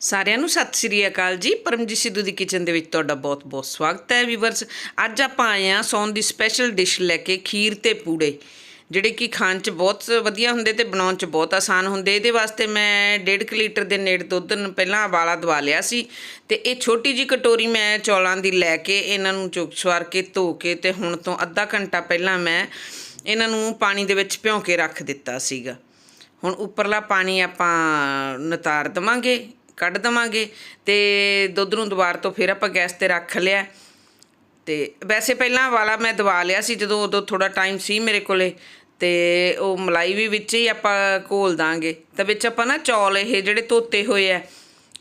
ਸਾਰਿਆਂ ਨੂੰ ਸਤਿ ਸ੍ਰੀ ਅਕਾਲ ਜੀ। ਪਰਮਜੀਤ ਸਿੱਧੂ ਦੀ ਕਿਚਨ ਦੇ ਵਿੱਚ ਤੁਹਾਡਾ ਬਹੁਤ-ਬਹੁਤ ਸਵਾਗਤ ਹੈ ਵੀਵਰਸ ਅੱਜ ਆਪਾਂ ਆਏ ਹਾਂ ਸੌਣ ਦੀ ਸਪੈਸ਼ਲ ਡਿਸ਼ ਲੈ ਕੇ ਖੀਰ ਤੇ ਪੂੜੇ, ਜਿਹੜੇ ਕਿ ਖਾਣ 'ਚ ਬਹੁਤ ਵਧੀਆ ਹੁੰਦੇ ਤੇ ਬਣਾਉਣ 'ਚ ਬਹੁਤ ਆਸਾਨ ਹੁੰਦੇ। ਇਹਦੇ ਵਾਸਤੇ ਮੈਂ 1.5 ਲੀਟਰ ਦੇ ਨੇੜੇ ਦੁੱਧ ਨੂੰ ਪਹਿਲਾਂ ਉਬਾਲਾ ਦਵਾ ਲਿਆ ਸੀ ਤੇ ਇਹ ਛੋਟੀ ਜੀ ਕਟੋਰੀ ਮੈਂ ਚੌਲਾਂ ਦੀ ਲੈ ਕੇ ਇਹਨਾਂ ਨੂੰ ਚੁੱਕ ਸਵਾਰ ਕੇ ਧੋ ਕੇ ਤੇ ਹੁਣ ਤੋਂ ਅੱਧਾ ਘੰਟਾ ਪਹਿਲਾਂ ਮੈਂ ਇਹਨਾਂ ਨੂੰ ਪਾਣੀ ਦੇ ਵਿੱਚ ਭਿਉਂ ਕੇ ਰੱਖ ਦਿੱਤਾ ਸੀਗਾ। ਹੁਣ ਉੱਪਰਲਾ ਪਾਣੀ ਆਪਾਂ ਨਤਾਰ ਦਵਾਂਗੇ। ਕੱਢ ਦਵਾਂਗੇ ਤੇ ਦੁੱਧ ਨੂੰ ਦੁਬਾਰ ਤੋਂ ਫਿਰ ਆਪਾਂ ਗੈਸ ਤੇ ਰੱਖ ਲਿਆ। ਤੇ ਵੈਸੇ ਪਹਿਲਾਂ ਵਾਲਾ ਮੈਂ ਦਵਾ ਲਿਆ ਸੀ, ਜਦੋਂ ਉਦੋਂ ਥੋੜਾ ਟਾਈਮ ਸੀ ਮੇਰੇ ਕੋਲੇ, ਤੇ ਉਹ ਮਲਾਈ ਵੀ ਵਿੱਚ ਹੀ ਆਪਾਂ ਘੋਲ ਦਾਂਗੇ। ਤਾਂ ਵਿੱਚ ਆਪਾਂ ਨਾ ਚੌਲ ਇਹ ਜਿਹੜੇ ਧੋਤੇ ਹੋਏ ਆ,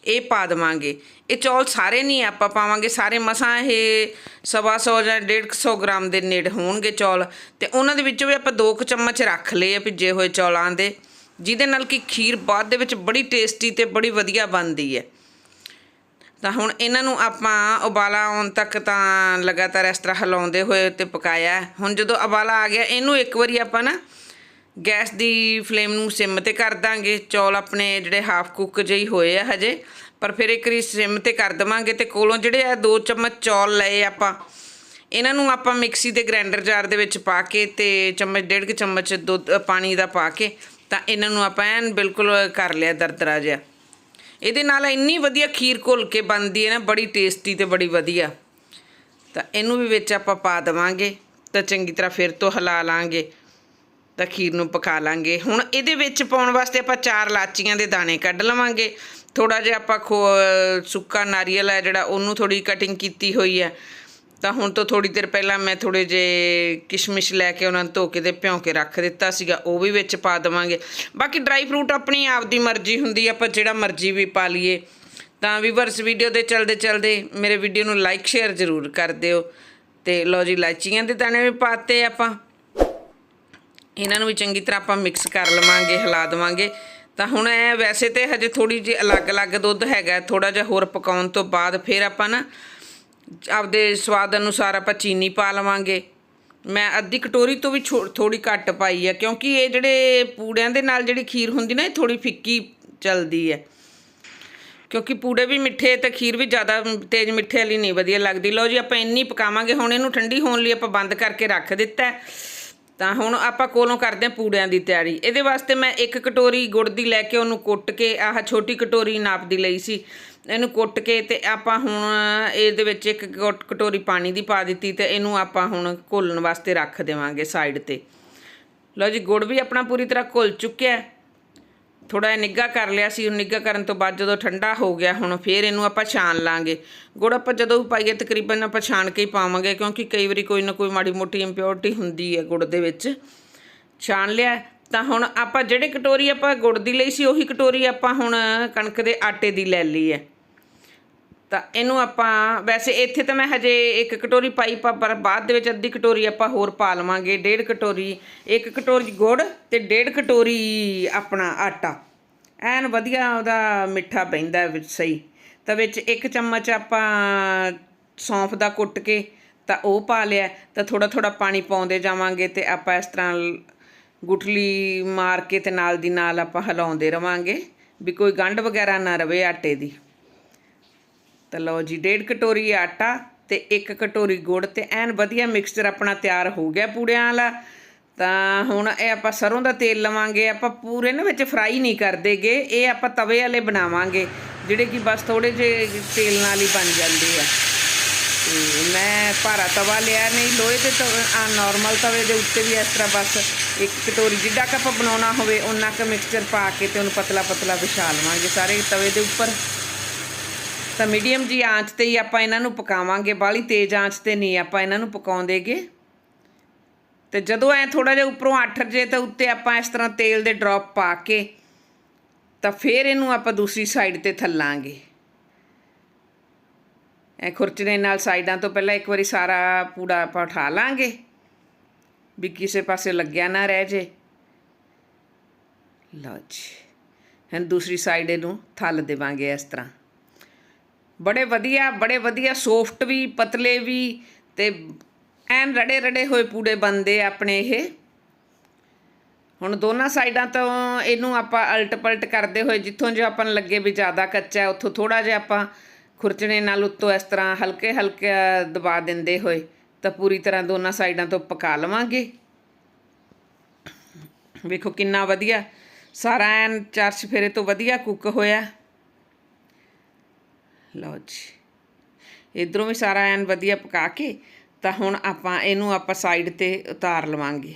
ਇਹ ਪਾ ਦਵਾਂਗੇ। ਇਹ ਚੌਲ ਸਾਰੇ ਨਹੀਂ ਆਪਾਂ ਪਾਵਾਂਗੇ, ਸਾਰੇ ਮਸਾਂ ਇਹ ਸਵਾ ਸੌ ਜਾਂ 150 ਗ੍ਰਾਮ ਦੇ ਨੇੜੇ ਹੋਣਗੇ ਚੌਲ। ਤੇ ਉਹਨਾਂ ਦੇ ਵਿੱਚੋਂ ਵੀ ਆਪਾਂ ਦੋ ਕੁ ਚਮਚ ਰੱਖ ਲਏ ਆ ਭਿੱਜੇ ਹੋਏ ਚੌਲਾਂ ਦੇ। ਜਿਹਦੇ ਨਾਲ ਕਿ ਖੀਰ ਬਾਅਦ ਦੇ ਵਿੱਚ ਬੜੀ ਟੇਸਟੀ ਤੇ ਬੜੀ ਵਧੀਆ ਬਣਦੀ ਹੈ। ਤਾਂ ਹੁਣ ਇਹਨਾਂ ਨੂੰ ਆਪਾਂ ਉਬਾਲਾ ਆਉਣ ਤੱਕ ਤਾਂ ਲਗਾਤਾਰ ਇਸ ਤਰ੍ਹਾਂ ਹਿਲਾਉਂਦੇ ਹੋਏ ਤੇ ਪਕਾਇਆ ਹੁਣ ਜਦੋਂ ਉਬਾਲਾ ਆ ਗਿਆ, ਇਹਨੂੰ ਇੱਕ ਵਾਰੀ ਆਪਾਂ ਨਾ ਗੈਸ ਦੀ ਫਲੇਮ ਨੂੰ ਸਿਮ ਤੇ ਕਰ ਦਾਂਗੇ। ਚੌਲ ਆਪਣੇ ਜਿਹੜੇ ਹਾਫ ਕੁੱਕ ਜਿਹੀ ਹੋਏ ਆ ਹਜੇ, ਪਰ ਫਿਰ ਇੱਕ ਵਾਰੀ ਸਿਮ ਤੇ ਕਰ ਦਵਾਂਗੇ ਤੇ ਕੋਲੋਂ ਜਿਹੜੇ ਆ ਦੋ ਚਮਚ ਚੌਲ ਲਏ ਆਪਾਂ, ਇਹਨਾਂ ਨੂੰ ਆਪਾਂ ਮਿਕਸੀ ਦੇ ਗ੍ਰਾਈਂਡਰ ਜਾਰ ਦੇ ਵਿੱਚ ਪਾ ਕੇ ਤੇ ਚਮਚ, ਡੇਢ ਕੁ ਚਮਚ ਦੁੱਧ ਪਾਣੀ ਦਾ ਪਾ ਕੇ ਤਾਂ ਇਹਨਾਂ ਨੂੰ ਆਪਾਂ ਐਨ ਬਿਲਕੁਲ ਕਰ ਲਿਆ ਦਰਦਰਾ ਜਿਹਾ ਇਹਦੇ ਨਾਲ ਇੰਨੀ ਵਧੀਆ ਖੀਰ ਘੁਲ ਕੇ ਬਣਦੀ ਹੈ ਨਾ, ਬੜੀ ਟੇਸਟੀ ਤੇ ਬੜੀ ਵਧੀਆ। ਤਾਂ ਇਹਨੂੰ ਵੀ ਵਿੱਚ ਆਪਾਂ ਪਾ ਦੇਵਾਂਗੇ, ਤਾਂ ਚੰਗੀ ਤਰ੍ਹਾਂ ਫਿਰ ਤੋਂ ਹਿਲਾ ਲਾਂਗੇ, ਤਾਂ ਖੀਰ ਨੂੰ ਪਕਾ ਲਾਂਗੇ। ਹੁਣ ਇਹਦੇ ਵਿੱਚ ਪਾਉਣ ਵਾਸਤੇ ਆਪਾਂ ਚਾਰ ਲਾਚੀਆਂ ਦੇ ਦਾਣੇ ਕੱਢ ਲਵਾਂਗੇ। ਥੋੜਾ ਜਿਹਾ ਆਪਾਂ ਖੋ ਸੁੱਕਾ ਨਾਰੀਅਲ ਹੈ ਜਿਹੜਾ, ਉਹਨੂੰ ਥੋੜੀ ਕਟਿੰਗ ਕੀਤੀ ਹੋਈ ਹੈ। ਤਾਂ ਹੁਣ ਤੋਂ ਥੋੜੀ ਦੇਰ ਪਹਿਲਾਂ ਮੈਂ ਥੋੜੇ ਜੇ ਕਿਸ਼ਮਿਸ਼ ਲੈ ਕੇ ਉਹਨਾਂ ਨੂੰ ਧੋ ਕੇ ਤੇ ਭਿਉਂ ਕੇ ਰੱਖ ਦਿੱਤਾ ਸੀਗਾ, ਉਹ ਵੀ ਵਿੱਚ ਪਾ ਦੇਵਾਂਗੇ। ਬਾਕੀ ਡਰਾਈ ਫਰੂਟ ਆਪਣੀ ਆਪ ਦੀ ਮਰਜ਼ੀ ਹੁੰਦੀ ਆਪਾਂ ਜਿਹੜਾ ਮਰਜ਼ੀ ਵੀ ਪਾ ਲਈਏ। ਤਾਂ ਵੀਵਰਸ ਵੀਡੀਓ ਦੇ ਚਲਦੇ ਚਲਦੇ ਮੇਰੇ ਵੀਡੀਓ ਨੂੰ ਲਾਈਕ, ਸ਼ੇਅਰ ਜ਼ਰੂਰ ਕਰ ਦਿਓ। ਤੇ ਲਓ ਜੀ ਇਲਾਚੀਆਂ ਦੇ ਦਾਣੇ ਵੀ ਪਾਤੇ ਆਪਾਂ। ਇਹਨਾਂ ਨੂੰ ਵੀ ਚੰਗੀ ਤਰ੍ਹਾਂ ਆਪਾਂ ਮਿਕਸ ਕਰ ਲਵਾਂਗੇ, ਹਿਲਾ ਦੇਵਾਂਗੇ। ਤਾਂ ਹੁਣ ਇਹ ਵੈਸੇ ਤੇ ਹਜੇ ਥੋੜੀ ਜਿਹੀ ਅਲੱਗ-ਅਲੱਗ ਦੁੱਧ ਹੈਗਾ ਥੋੜਾ ਜਿਹਾ ਹੋਰ ਪਕਾਉਣ ਤੋਂ ਬਾਅਦ ਫਿਰ ਆਪਾਂ ਨਾ ਆਪਦੇ ਸਵਾਦ ਅਨੁਸਾਰ ਆਪਾਂ ਚੀਨੀ ਪਾ ਲਵਾਂਗੇ। ਮੈਂ ਅੱਧੀ ਕਟੋਰੀ ਤੋਂ ਵੀ ਥੋੜੀ ਘੱਟ ਪਾਈ ਆ, ਕਿਉਂਕਿ ਇਹ ਜਿਹੜੇ ਪੂੜਿਆਂ ਦੇ ਨਾਲ ਜਿਹੜੀ ਖੀਰ ਹੁੰਦੀ ਨਾ, ਇਹ ਥੋੜੀ ਫਿੱਕੀ ਚੱਲਦੀ ਹੈ ਕਿਉਂਕਿ ਪੂੜੇ ਵੀ ਮਿੱਠੇ ਤੇ ਖੀਰ ਵੀ ਜ਼ਿਆਦਾ ਤੇਜ਼ ਮਿੱਠੇ ਵਾਲੀ ਨਹੀਂ ਵਧੀਆ ਲੱਗਦੀ। ਲਓ ਜੀ, ਆਪਾਂ ਇੰਨੀ ਪਕਾਵਾਂਗੇ, ਹੁਣ ਇਹਨੂੰ ਠੰਡੀ ਹੋਣ ਲਈ ਆਪਾਂ ਬੰਦ ਕਰਕੇ ਰੱਖ ਦਿੱਤਾ। ਤਾਂ ਹੁਣ ਆਪਾਂ ਕੋਲੋਂ ਕਰਦੇ ਹਾਂ ਪੂੜਿਆਂ ਦੀ ਤਿਆਰੀ। ਇਹਦੇ ਵਾਸਤੇ ਮੈਂ ਇੱਕ ਕਟੋਰੀ ਗੁੜ ਦੀ ਲੈ ਕੇ ਉਹਨੂੰ ਕੁੱਟ ਕੇ, ਆਹ ਛੋਟੀ ਕਟੋਰੀ ਨਾਪ ਦੀ ਲਈ ਸੀ। ਇਹਨੂੰ ਕੁੱਟ ਕੇ ਤੇ ਆਪਾਂ ਹੁਣ ਇਹਦੇ ਵਿੱਚ ਇੱਕ ਕਟੋਰੀ ਪਾਣੀ ਦੀ ਪਾ ਦਿੱਤੀ ਤੇ ਇਹਨੂੰ ਆਪਾਂ ਹੁਣ ਘੋਲਣ ਵਾਸਤੇ ਰੱਖ ਦੇਵਾਂਗੇ ਸਾਈਡ ਤੇ। ਲਓ ਜੀ, ਗੁੜ ਵੀ ਆਪਣਾ ਪੂਰੀ ਤਰ੍ਹਾਂ ਘੁਲ ਚੁੱਕਿਆ ਥੋੜਾ ਜਿਹਾ ਨਿੱਘਾ ਕਰ ਲਿਆ ਸੀ, ਉਹ ਨਿੱਘਾ ਕਰਨ ਤੋਂ ਬਾਅਦ ਜਦੋਂ ਠੰਡਾ ਹੋ ਗਿਆ ਹੁਣ ਫੇਰ ਇਹਨੂੰ ਆਪਾਂ ਛਾਣ ਲਾਂਗੇ। ਗੁੜ ਆਪਾਂ ਜਦੋਂ ਵੀ ਪਾਈਏ ਤਕਰੀਬਨ ਆਪਾਂ ਛਾਣ ਕੇ ਹੀ ਪਾਵਾਂਗੇ, ਕਿਉਂਕਿ ਕਈ ਵਾਰੀ ਕੋਈ ਨਾ ਕੋਈ ਮਾੜੀ ਮੋਟੀ ਇੰਪਿਓਰਿਟੀ ਹੁੰਦੀ ਹੈ ਗੁੜ ਦੇ ਵਿੱਚ। ਛਾਣ ਲਿਆ, ਤਾਂ ਹੁਣ ਆਪਾਂ ਜਿਹੜੇ ਕਟੋਰੀ ਆਪਾਂ ਗੁੜ ਦੀ ਲਈ ਸੀ, ਉਹੀ ਕਟੋਰੀ ਆਪਾਂ ਹੁਣ ਕਣਕ ਦੇ ਆਟੇ ਦੀ ਲੈ ਲਈ ਹੈ। ਤਾਂ ਇਹਨੂੰ ਆਪਾਂ, ਵੈਸੇ ਇੱਥੇ ਤਾਂ ਮੈਂ ਹਜੇ ਇੱਕ ਕਟੋਰੀ ਪਾਈ ਪਰ ਬਾਅਦ ਦੇ ਵਿੱਚ ਅੱਧੀ ਕਟੋਰੀ ਆਪਾਂ ਹੋਰ ਪਾ ਲਵਾਂਗੇ, ਡੇਢ ਕਟੋਰੀ। ਇੱਕ ਕਟੋਰੀ ਗੁੜ ਤੇ ਡੇਢ ਕਟੋਰੀ ਆਪਣਾ ਆਟਾ। ਐਨ ਵਧੀਆ ਉਹਦਾ ਮਿੱਠਾ ਪੈਂਦਾ ਵਿੱਚ ਸਹੀ। ਤਾਂ ਵਿੱਚ ਇੱਕ ਚਮਚ ਆਪਾਂ ਸੌਂਫ ਦਾ ਕੁੱਟ ਕੇ ਤਾਂ ਉਹ ਪਾ ਲਿਆ। ਤਾਂ ਥੋੜਾ ਥੋੜਾ ਪਾਣੀ ਪਾਉਂਦੇ ਜਾਵਾਂਗੇ ਤੇ ਆਪਾਂ ਇਸ ਤਰ੍ਹਾਂ ਗੁਠਲੀ ਮਾਰ ਕੇ ਤੇ ਨਾਲ ਦੀ ਨਾਲ ਆਪਾਂ ਹਿਲਾਉਂਦੇ ਰਵਾਂਗੇ। ਵੀ ਕੋਈ ਗੰਢ ਵਗੈਰਾ ਨਾ ਰਵੇ ਆਟੇ ਦੀ। ਤਾਂ ਲਓ ਜੀ, ਡੇਢ ਕਟੋਰੀ ਆਟਾ ਤੇ ਇੱਕ ਕਟੋਰੀ ਗੁੜ ਤੇ ਐਨ ਵਧੀਆ ਮਿਕਸਚਰ ਆਪਣਾ ਤਿਆਰ ਹੋ ਗਿਆ ਪੂੜਿਆਂ ਵਾਲਾ। ਤਾਂ ਹੁਣ ਇਹ ਆਪਾਂ ਸਰੋਂ ਦਾ ਤੇਲ ਲਵਾਂਗੇ, ਆਪਾਂ ਪੂਰੇ ਨਾ ਵਿੱਚ ਫਰਾਈ ਨਹੀਂ ਕਰਦੇਗੇ, ਇਹ ਆਪਾਂ ਤਵੇ ਵਾਲੇ ਬਣਾਵਾਂਗੇ, ਜਿਹੜੇ ਕਿ ਬਸ ਥੋੜੇ ਜਿਹੇ ਤੇਲ ਨਾਲ ਹੀ ਬਣ ਜਾਂਦੇ ਆ। ਤੇ ਮੈਂ ਭਾਰਾ ਤਵਾ ਲਿਆ ਨਹੀਂ, ਲੋਹੇ ਦੇ ਆ ਨਾਰਮਲ ਤਵੇ ਦੇ ਉੱਤੇ ਵੀ ਇਸ ਤਰ੍ਹਾਂ ਬਸ ਇੱਕ ਕਟੋਰੀ ਜਿੱਡਾ ਕ ਆਪਾਂ ਬਣਾਉਣਾ ਹੋਵੇ ਉਹਨਾਂ ਕ ਮਿਕਸਚਰ ਪਾ ਕੇ ਤੇ ਉਹਨੂੰ ਪਤਲਾ ਪਤਲਾ ਵਿਛਾ ਲਵਾਂਗੇ ਸਾਰੇ ਤਵੇ ਦੇ ਉੱਪਰ। ਤਾਂ ਮੀਡੀਅਮ ਜੀ ਆਂਚ ਤੇ ਹੀ ਆਪਾਂ ਇਹਨਾਂ ਨੂੰ ਪਕਾਵਾਂਗੇ ਬਾਲੀ ਤੇਜ਼ ਆਂਚ ਤੇ ਨਹੀਂ ਆਪਾਂ ਇਹਨਾਂ ਨੂੰ ਪਕਾਉਂਦੇਗੇ। ਤੇ ਜਦੋਂ ਐ ਥੋੜਾ ਜਿਹਾ ਉੱਪਰੋਂ ਅੱਠ ਜੇ ਤਾਂ ਉੱਤੇ ਆਪਾਂ ਇਸ ਤਰ੍ਹਾਂ ਤੇਲ ਦੇ ਡ੍ਰੌਪ ਪਾ ਕੇ ਤਾਂ ਫਿਰ ਇਹਨੂੰ ਆਪਾਂ ਦੂਸਰੀ ਸਾਈਡ ਤੇ ਥੱਲਾਂਗੇ। ਐ ਖੁਰਚਣੇ ਨਾਲ ਸਾਈਡਾਂ ਤੋਂ ਪਹਿਲਾਂ ਇੱਕ ਵਾਰੀ ਸਾਰਾ ਪੂੜਾ ਆਪਾਂ ਉਠਾ ਲਾਂਗੇ, ਵੀ ਕਿਸੇ ਪਾਸੇ ਲੱਗਿਆ ਨਾ ਰਹਿ ਜੇ। ਲਓ ਜੀ, ਹੁਣ ਦੂਸਰੀ ਸਾਈਡ ਇਹਨੂੰ ਥੱਲ ਦੇਵਾਂਗੇ ਇਸ ਤਰ੍ਹਾਂ। ਬੜੇ ਵਧੀਆ ਬੜੇ ਵਧੀਆ ਸੌਫਟ ਵੀ, ਪਤਲੇ ਵੀ ਤੇ ਐਨ ਰੜੇ ਰੜੇ ਹੋਏ ਪੂੜੇ ਬਣਦੇ ਆਪਣੇ ਇਹ। ਹੁਣ ਦੋਨਾਂ ਸਾਈਡਾਂ ਤੋਂ ਇਹਨੂੰ ਆਪਾਂ ਅਲਟ ਪਲਟ ਕਰਦੇ ਹੋਏ, ਜਿੱਥੋਂ ਜੋ ਆਪਾਂ ਨੂੰ ਲੱਗੇ ਵੀ ਜ਼ਿਆਦਾ ਕੱਚਾ ਹੈ ਉੱਥੋਂ ਥੋੜਾ ਜਿਹਾ ਆਪਾਂ ਖੁਰਚਣੇ ਨਾਲ ਉੱਤੋਂ ਇਸ ਤਰ੍ਹਾਂ ਹਲਕੇ ਹਲਕੇ ਦਬਾ ਦਿੰਦੇ ਹੋਏ, ਤਾਂ ਪੂਰੀ ਤਰ੍ਹਾਂ ਦੋਨਾਂ ਸਾਈਡਾਂ ਤੋਂ ਪਕਾ ਲਵਾਂਗੇ। ਵੇਖੋ ਕਿੰਨਾ ਵਧੀਆ, ਸਾਰਾ ਐਨ ਚਾਰ ਚਫੇਰੇ ਤੋਂ ਵਧੀਆ ਕੁੱਕ ਹੋਇਆ। ਲਓ ਜੀ। ਇਧਰੋਂ ਵੀ ਸਾਰਾ ਐਨ ਵਧੀਆ ਪਕਾ ਕੇ ਤਾਂ ਹੁਣ ਆਪਾਂ ਇਹਨੂੰ ਆਪਾਂ ਸਾਈਡ ਤੇ ਉਤਾਰ ਲਵਾਂਗੇ।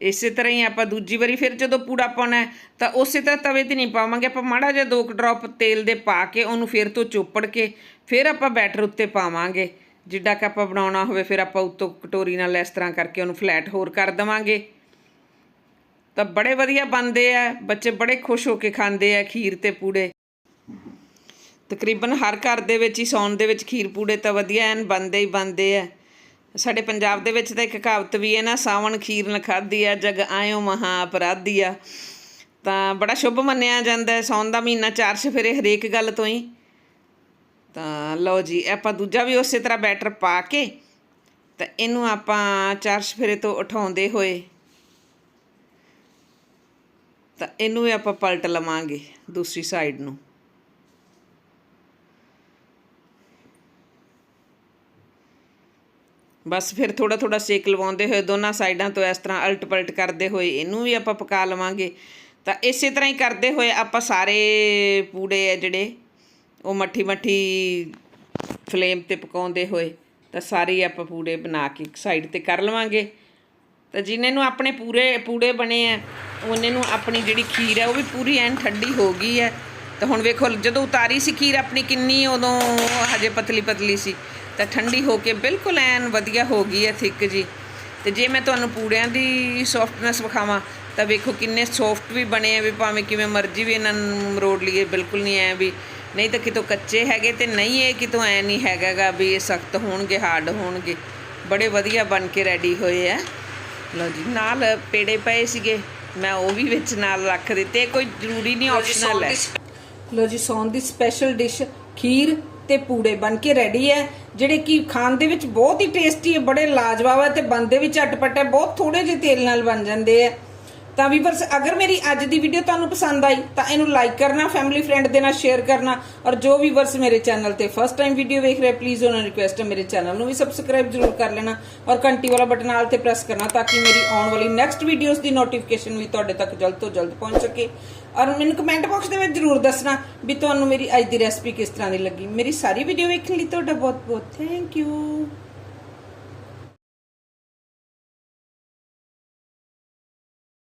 ਇਸੇ ਤਰ੍ਹਾਂ ਹੀ ਆਪਾਂ ਦੂਜੀ ਵਾਰੀ ਫਿਰ ਜਦੋਂ ਪੂੜਾ ਪਾਉਣਾ ਤਾਂ ਉਸੇ ਤਰ੍ਹਾਂ ਤਵੇ ਤੇ ਨਹੀਂ ਪਾਵਾਂਗੇ। ਆਪਾਂ ਮਾੜਾ ਜਿਹਾ ਦੋ ਡ੍ਰੌਪ ਤੇਲ ਦੇ ਪਾ ਕੇ ਉਹਨੂੰ ਫਿਰ ਤੋਂ ਚੋਪੜ ਕੇ ਫਿਰ ਆਪਾਂ ਬੈਟਰ ਉੱਤੇ ਪਾਵਾਂਗੇ। ਜਿੱਡਾ ਕਿ ਆਪਾਂ ਬਣਾਉਣਾ ਹੋਵੇ ਫਿਰ ਆਪਾਂ ਉੱਤੋਂ ਕਟੋਰੀ ਨਾਲ ਇਸ ਤਰ੍ਹਾਂ ਕਰਕੇ ਉਹਨੂੰ ਫਲੈਟ ਹੋਰ ਕਰ ਦਵਾਂਗੇ। ਤਾਂ ਬੜੇ ਵਧੀਆ ਬਣਦੇ ਆ, ਬੱਚੇ ਬੜੇ ਖੁਸ਼ ਹੋ ਕੇ ਖਾਂਦੇ ਆ ਖੀਰ ਤੇ ਪੂੜੇ। ਤਕਰੀਬਨ ਹਰ ਘਰ ਦੇ ਵਿੱਚ ਹੀ ਸੌਣ ਦੇ ਵਿੱਚ ਖੀਰ ਪੂੜੇ ਤਾਂ ਵਧੀਆ ਐਨ ਬਣਦੇ ਹੀ ਬਣਦੇ ਆ। ਸਾਡੇ ਪੰਜਾਬ ਦੇ ਵਿੱਚ ਤਾਂ ਇੱਕ ਕਹਾਵਤ ਵੀ ਹੈ ਨਾ, ਸਾਵਣ ਖੀਰ ਨ ਖਾਧੀ ਆ, ਜਗ ਆਇਓ ਮਹਾ ਅਪਰਾਧੀ ਆ। ਤਾਂ ਬੜਾ ਸ਼ੁਭ ਮੰਨਿਆ ਜਾਂਦਾ ਹੈ ਸੌਣ ਦਾ ਮਹੀਨਾ ਚਾਰ ਸਫੇਰੇ ਹਰੇਕ ਗੱਲ ਤੋਂ ਹੀ। ਤਾਂ ਲਓ ਜੀ, ਆਪਾਂ ਦੂਜਾ ਵੀ ਉਸੇ ਤਰ੍ਹਾਂ ਬੈਟਰ ਪਾ ਕੇ, ਤਾਂ ਇਹਨੂੰ ਆਪਾਂ ਚਾਰ ਸਫੇਰੇ ਤੋਂ ਉਠਾਉਂਦੇ ਹੋਏ ਤਾਂ ਇਹਨੂੰ ਵੀ ਆਪਾਂ ਪਲਟ ਲਵਾਂਗੇ ਦੂਸਰੀ ਸਾਈਡ ਨੂੰ। ਬਸ ਫਿਰ ਥੋੜਾ ਥੋੜਾ ਸੇਕ ਲਵਾਉਂਦੇ ਹੋਏ ਦੋਨਾਂ ਸਾਈਡਾਂ ਤੋਂ ਇਸ ਤਰ੍ਹਾਂ ਅਲਟ ਪਲਟ ਕਰਦੇ ਹੋਏ ਇਹਨੂੰ ਵੀ ਆਪਾਂ ਪਕਾ ਲਵਾਂਗੇ। ਤਾਂ ਇਸੇ ਤਰ੍ਹਾਂ ਹੀ ਕਰਦੇ ਹੋਏ ਆਪਾਂ ਸਾਰੇ ਪੂੜੇ ਆ ਜਿਹੜੇ, ਉਹ ਮੱਠੀ ਮੱਠੀ ਫਲੇਮ ਤੇ ਪਕਾਉਂਦੇ ਹੋਏ ਤਾਂ ਸਾਰੇ ਆਪਾਂ ਪੂੜੇ ਬਣਾ ਕੇ ਇੱਕ ਸਾਈਡ ਤੇ ਕਰ ਲਵਾਂਗੇ। ਤਾਂ ਜਿਨੇ ਨੂੰ ਆਪਣੇ ਪੂਰੇ, ਪੂੜੇ ਬਣੇ ਆ ਉਹਨੇ ਨੂੰ ਆਪਣੀ ਜਿਹੜੀ ਖੀਰ ਹੈ ਉਹ ਵੀ ਪੂਰੀ ਐਨ ਠੰਡੀ ਹੋ ਗਈ ਹੈ ਤਾਂ ਹੁਣ ਵੇਖੋ, ਜਦੋਂ ਉਤਾਰੀ ਸੀ ਖੀਰ ਆਪਣੀ ਕਿੰਨੀ, ਉਦੋਂ ਹਜੇ ਪਤਲੀ ਪਤਲੀ ਸੀ। ਤਾਂ ਠੰਡੀ ਹੋ ਕੇ ਬਿਲਕੁਲ ਐਨ ਵਧੀਆ ਹੋ ਗਈ ਹੈ ਥਿੱਕ ਜੀ। ਤੇ ਜੇ ਮੈਂ ਤੁਹਾਨੂੰ ਪੂੜਿਆਂ ਦੀ ਸੌਫਟਨੈਸ ਵਿਖਾਵਾਂ, ਤਾਂ ਵੇਖੋ ਕਿੰਨੇ ਸੌਫਟ ਵੀ ਬਣੇ ਆ ਵੀ ਭਾਵੇਂ ਕਿਵੇਂ ਮਰਜ਼ੀ ਵੀ ਇਹਨਾਂ ਨੂੰ ਮਰੋੜ ਲਈਏ, ਬਿਲਕੁਲ ਨਹੀਂ ਐ ਵੀ, ਨਹੀਂ ਤਾਂ ਕਿਤੋਂ ਕੱਚੇ ਹੈਗੇ ਤੇ ਨਹੀਂ ਇਹ ਕਿਤੋਂ ਐ ਨਹੀਂ ਹੈਗਾਗਾ ਵੀ ਇਹ ਸਖਤ ਹੋਣਗੇ ਹਾਰਡ ਹੋਣਗੇ। ਬੜੇ ਵਧੀਆ ਬਣ ਕੇ ਰੈਡੀ ਹੋਏ ਆ ਲਓ ਜੀ, ਨਾਲ ਪੇੜੇ ਪਏ ਸੀਗੇ। ਮੈਂ ਉਹ ਵੀ ਵਿੱਚ ਨਾਲ ਰੱਖ ਦਿੱਤੇ ਕੋਈ ਜ਼ਰੂਰੀ ਨਹੀਂ ਆਪਸ਼ਨਲ ਹੈ। ਲੋ ਜੀ ਸੌਣ ਦੀ ਸਪੈਸ਼ਲ ਡਿਸ਼ ਖੀਰ ਤੇ ਪੂੜੇ ਬਣ ਕੇ ਰੈਡੀ ਹੈ। ਜਿਹੜੇ ਕਿ ਖਾਣ ਦੇ ਵਿੱਚ ਬਹੁਤ ਹੀ ਟੇਸਟੀ ਹੈ ਬੜੇ ਲਾਜਵਾਬ ਹੈ ਤੇ ਬਣਦੇ ਵੀ ਝਟਪਟ ਹੈ ਬਹੁਤ ਥੋੜੇ ਜਿਹੇ ਤੇਲ ਨਾਲ ਬਣ ਜਾਂਦੇ ਆ ਤਾਂ ਵੀਵਰਸ ਅਗਰ ਮੇਰੀ ਅੱਜ ਦੀ ਵੀਡੀਓ ਤੁਹਾਨੂੰ ਪਸੰਦ ਆਈ, ਤਾਂ ਇਹਨੂੰ ਲਾਈਕ ਕਰਨਾ ਫੈਮਿਲੀ ਫਰੈਂਡ ਦੇ ਨਾਲ ਸ਼ੇਅਰ ਕਰਨਾ ਔਰ ਜੋ ਵੀਵਰਸ ਮੇਰੇ ਚੈਨਲ ਤੇ ਫਸਟ ਟਾਈਮ ਵੀਡੀਓ ਵੇਖ ਰਹੇ ਪਲੀਜ਼ ਉਹਨਾਂ ਨੂੰ ਰਿਕੁਐਸਟ ਹੈ ਮੇਰੇ ਚੈਨਲ ਨੂੰ ਵੀ ਸਬਸਕ੍ਰਾਈਬ ਜ਼ਰੂਰ ਕਰ ਲੈਣਾ ਔਰ ਘੰਟੀ ਵਾਲਾ ਬਟਨ ਆਲ ਤੇ ਪ੍ਰੈਸ ਕਰਨਾ ਤਾਂ ਕਿ ਮੇਰੀ ਆਉਣ ਵਾਲੀ ਨੈਕਸਟ ਵੀਡੀਓਜ਼ ਦੀ ਨੋਟੀਫਿਕੇਸ਼ਨ ਵੀ ਤੁਹਾਡੇ ਤੱਕ ਜਲਦ ਤੋਂ ਜਲਦ ਪਹੁੰਚ ਸਕੇ। ਔਰ ਮੈਨੂੰ ਕਮੈਂਟ ਬਾਕਸ ਦੇ ਵਿੱਚ ਜ਼ਰੂਰ ਦੱਸਣਾ ਵੀ ਤੁਹਾਨੂੰ ਮੇਰੀ ਅੱਜ ਦੀ ਰੈਸਪੀ ਕਿਸ ਤਰ੍ਹਾਂ ਦੀ ਲੱਗੀ। ਮੇਰੀ ਸਾਰੀ ਵੀਡੀਓ ਵੇਖਣ ਲਈ ਤੁਹਾਡਾ ਬਹੁਤ ਬਹੁਤ ਥੈਂਕ ਯੂ